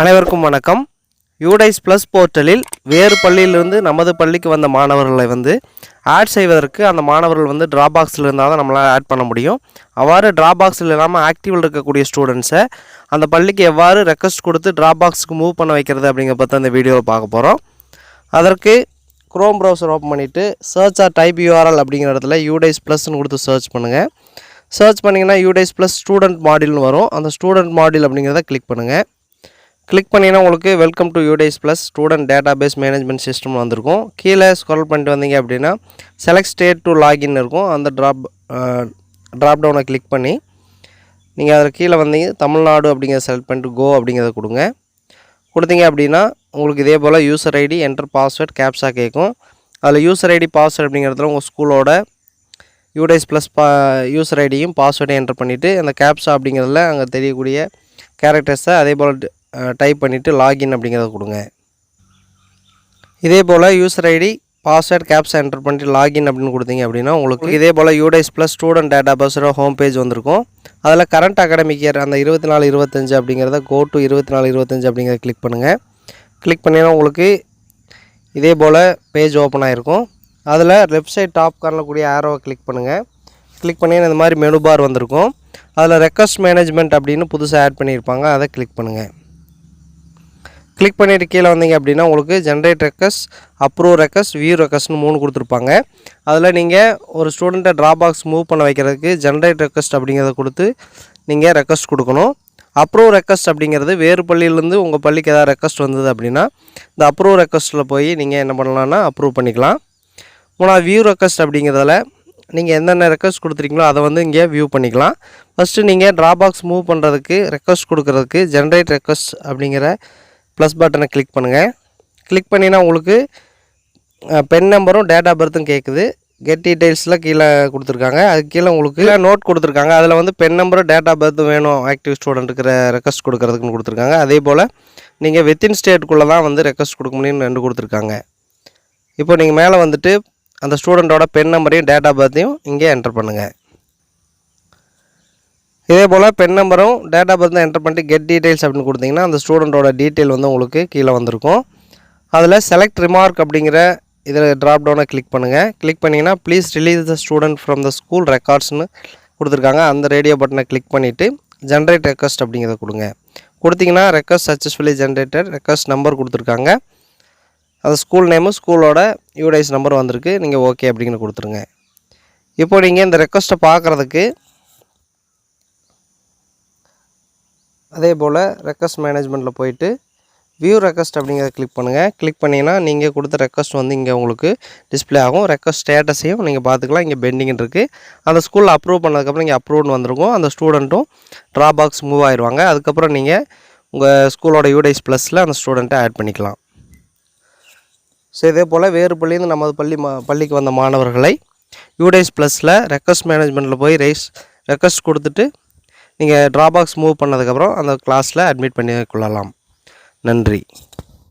அனைவருக்கும் வணக்கம். UDISE plus போர்ட்டலில் வேறு பள்ளியிலிருந்து நமது பள்ளிக்கு வந்த மாணவர்களை வந்து ஆட் செய்வதற்கு அந்த மாணவர்கள் வந்து ட்ராபாக்ஸில் இருந்தால் தான் நம்மளால் ஆட் பண்ண முடியும். அவ்வாறு ட்ராபாக்ஸில் இல்லாமல் ஆக்டிவில் இருக்கக்கூடிய ஸ்டூடெண்ட்ஸை அந்த பள்ளிக்கு எவ்வாறு ரெக்வஸ்ட் கொடுத்து ட்ராபாக்ஸுக்கு மூவ் பண்ண வைக்கிறது அப்படிங்கிற பற்றி அந்த வீடியோவில் பார்க்க போகிறோம் அதற்கு குரோம் ப்ரௌசர் ஓப்பன் பண்ணிவிட்டு சர்ச் ஆர் டைப் யூஆர்எல் அப்படிங்கிற இடத்துல யூடைஸ் ப்ளஸ்னு கொடுத்து சர்ச் பண்ணுங்கள் சர்ச் பண்ணிங்கன்னா யூடைஸ் ப்ளஸ் ஸ்டூடெண்ட் மாடியூல்னு வரும். அந்த ஸ்டூடெண்ட் மாடியூல் அப்படிங்கிறத கிளிக் பண்ணுங்கள் கிளிக் பண்ணிங்கன்னா உங்களுக்கு welcome to UDISE plus student data base management system வந்திருக்கும். கீழே ஸ்க்ரோல் பண்ணிட்டு வந்தீங்க அப்படின்னா செலக்ட் ஸ்டேட் டு லாகின் இருக்கும். அந்த ட்ராப் ட்ராப் டவுனை கிளிக் பண்ணி நீங்கள் அதில் கீழே வந்தீங்க தமிழ்நாடு அப்படிங்கிறத செலக்ட் பண்ணிட்டு கோ அப்படிங்கிறத கொடுங்க. கொடுத்தீங்க அப்படின்னா உங்களுக்கு இதே போல் யூசர் ஐடி என்டர் பாஸ்வேர்ட் கேப்ஸாக கேட்கும். அதில் யூசர் ஐடி பாஸ்வேர்ட் அப்படிங்கிறதுல உங்கள் ஸ்கூலோட யூடைஸ் ப்ளஸ் பா யூசர் ஐடியும் பாஸ்வேர்டையும் என்டர் பண்ணிவிட்டு அந்த கேப்ஸா அப்படிங்கிறதுல அங்கே தெரியக்கூடிய கேரக்டர்ஸை அதே போல் டைப் பண்ணிவிட்டு லாகின் அப்படிங்கிறத கொடுங்க. இதே போல் user ID password caps enter பண்ணிட்டு லாகின் அப்படின்னு கொடுத்தீங்க அப்படின்னா உங்களுக்கு இதே போல் யூடைஸ் ப்ளஸ் ஸ்டூடெண்ட் டேட்டா பஸ்ஸோட ஹோம் பேஜ் வந்திருக்கும். அதில் கரண்ட் அகாடமிக் இயர் அந்த இருபத்தி நாலு இருபத்தஞ்சு அப்படிங்கிறத கோ டு இருபத்தி நாலு இருபத்தஞ்சு அப்படிங்கிறத கிளிக் பண்ணுங்கள் கிளிக் பண்ணிங்கன்னா உங்களுக்கு இதே போல் பேஜ் ஓப்பன் ஆகிருக்கும் அதில் லெஃப்ட் சைட் டாப் கார்னில் கூடிய ஆரோவை கிளிக் பண்ணுங்கள் கிளிக் பண்ணி இந்த மாதிரி மெனு பார் வந்திருக்கும். அதில் ரெக்வஸ்ட் மேனேஜ்மெண்ட் அப்படின்னு புதுசாக ஆட் பண்ணியிருப்பாங்க. அதை கிளிக் பண்ணுங்கள் கிளிக் பண்ணிவிட்டு கீழே வந்தீங்க அப்படின்னா உங்களுக்கு generate request approve request view ரெக்வஸ்ட்னு மூணு கொடுத்துருப்பாங்க. அதில் நீங்கள் ஒரு ஸ்டூடெண்ட்டை ட்ராபாக்ஸ் மூவ் பண்ண வைக்கிறதுக்கு ஜென்ரேட் ரெக்வஸ்ட் அப்படிங்கிறத கொடுத்து நீங்கள் ரெக்வஸ்ட் கொடுக்கணும். அப்ரூவ் ரெக்வஸ்ட் அப்படிங்கிறது வேறு பள்ளியிலேருந்து உங்கள் பள்ளிக்கு ஏதாவது ரெக்வஸ்ட் வந்தது அப்படின்னா இந்த அப்ரூவ் ரெக்வஸ்ட்டில் போய் நீங்கள் என்ன பண்ணலான்னா அப்ரூவ் பண்ணிக்கலாம். மூணாவது வியூ ரெக்வஸ்ட் அப்படிங்கிறதுல நீங்கள் என்னென்ன ரெக்வஸ்ட் கொடுத்துருக்கீங்களோ அதை வந்து இங்கே வியூ பண்ணிக்கலாம். ஃபஸ்ட்டு நீங்கள் ட்ராபாக்ஸ் மூவ் பண்ணுறதுக்கு ரெக்வஸ்ட் கொடுக்குறதுக்கு ஜென்ரேட் ரெக்வஸ்ட் அப்படிங்கிற ப்ளஸ் பட்டனை கிளிக் பண்ணுங்கள் கிளிக் பண்ணினா உங்களுக்கு பென் நம்பரும் டேட் ஆஃப் பர்த்தும் கேட்குது கெட் டீட்டெயில்ஸில் கீழே கொடுத்துருக்காங்க. அதுக்கு கீழே உங்களுக்கு கீழே நோட் கொடுத்துருக்காங்க. அதில் வந்து பென் நம்பரும் டேட் ஆஃப் பர்த்தும் வேணும். ஆக்டிவ் ஸ்டூடெண்ட்டுக்கு ரெக்வஸ்ட் கொடுக்குறதுக்குன்னு கொடுத்துருக்காங்க. அதே போல் நீங்கள் வித்தின் ஸ்டேட்டுக்குள்ளே தான் வந்து ரெக்வஸ்ட் கொடுக்க முடியும்னு ரெண்டு கொடுத்துருக்காங்க. இப்போ நீங்கள் மேலே வந்துட்டு அந்த ஸ்டூடெண்ட்டோட பென் நம்பரையும் டேட் ஆஃப் பர்த்தையும் இங்கே என்டர் பண்ணுங்கள் இதே போல் பென் நம்பரும் டேட் ஆஃப் பர்த் என்டர் பண்ணிட்டு கெட் டீட்டெயில்ஸ் அப்படின்னு கொடுத்தீங்கன்னா அந்த ஸ்டூடெண்ட்டோட டீட்டெயில் வந்து உங்களுக்கு கீழே வந்திருக்கும். அதில் செலக்ட் ரிமார்க் அப்படிங்கிற இதில் ட்ராப் டவுனை கிளிக் பண்ணுங்கள் கிளிக் பண்ணிங்கன்னா please release the student from the school ரெக்கார்ட்ஸ்னு கொடுத்துருக்காங்க. அந்த ரேடியோ பட்டனை கிளிக் பண்ணிவிட்டு ஜென்ரேட் ரெக்வஸ்ட் அப்படிங்கிறத கொடுங்க. கொடுத்தீங்கன்னா request successfully generated request number கொடுத்துருக்காங்க. அந்த ஸ்கூல் நேமு ஸ்கூலோட யூடைஸ் நம்பர் வந்திருக்கு. நீங்கள் ஓகே அப்படிங்கிற கொடுத்துருங்க. இப்போ நீங்கள் இந்த ரெக்வஸ்ட்டை பார்க்குறதுக்கு அதே போல் ரெக்வஸ்ட் மேனேஜ்மெண்ட்டில் போயிட்டு வியூ ரெக்வஸ்ட் அப்படிங்கிறத கிளிக் பண்ணுங்கள் கிளிக் பண்ணிங்கன்னா நீங்கள் கொடுத்த ரெக்வஸ்ட் வந்து இங்கே உங்களுக்கு டிஸ்ப்ளே ஆகும். ரெக்வஸ்ட் ஸ்டேட்டஸையும் நீங்கள் பார்த்துக்கலாம். இங்கே பெண்டிங்னு இருக்குது அந்த ஸ்கூலில் அப்ரூவ் பண்ணதுக்கப்புறம் இங்கே அப்ரூவ்னு வந்திருக்கும். அந்த ஸ்டூடெண்ட்டும் ட்ரா பாக்ஸ் மூவ் ஆயிடுவாங்க அதுக்கப்புறம் நீங்கள் உங்கள் ஸ்கூலோட யூடைஸ் ப்ளஸில் அந்த ஸ்டூடெண்ட்டை ஆட் பண்ணிக்கலாம். ஸோ இதே போல் வேறு பள்ளியிருந்து நமது பள்ளி மா பள்ளிக்கு வந்த மாணவர்களை யூடைஸ் ப்ளஸில் ரெக்வஸ்ட் மேனேஜ்மெண்ட்டில் போய் ரைஸ் ரெக்வஸ்ட் கொடுத்துட்டு நீங்கள் ட்ராபாக்ஸ் மூவ் பண்ணதுக்கப்புறம் அந்த கிளாஸில் அட்மிட் பண்ணி கொள்ளலாம் நன்றி.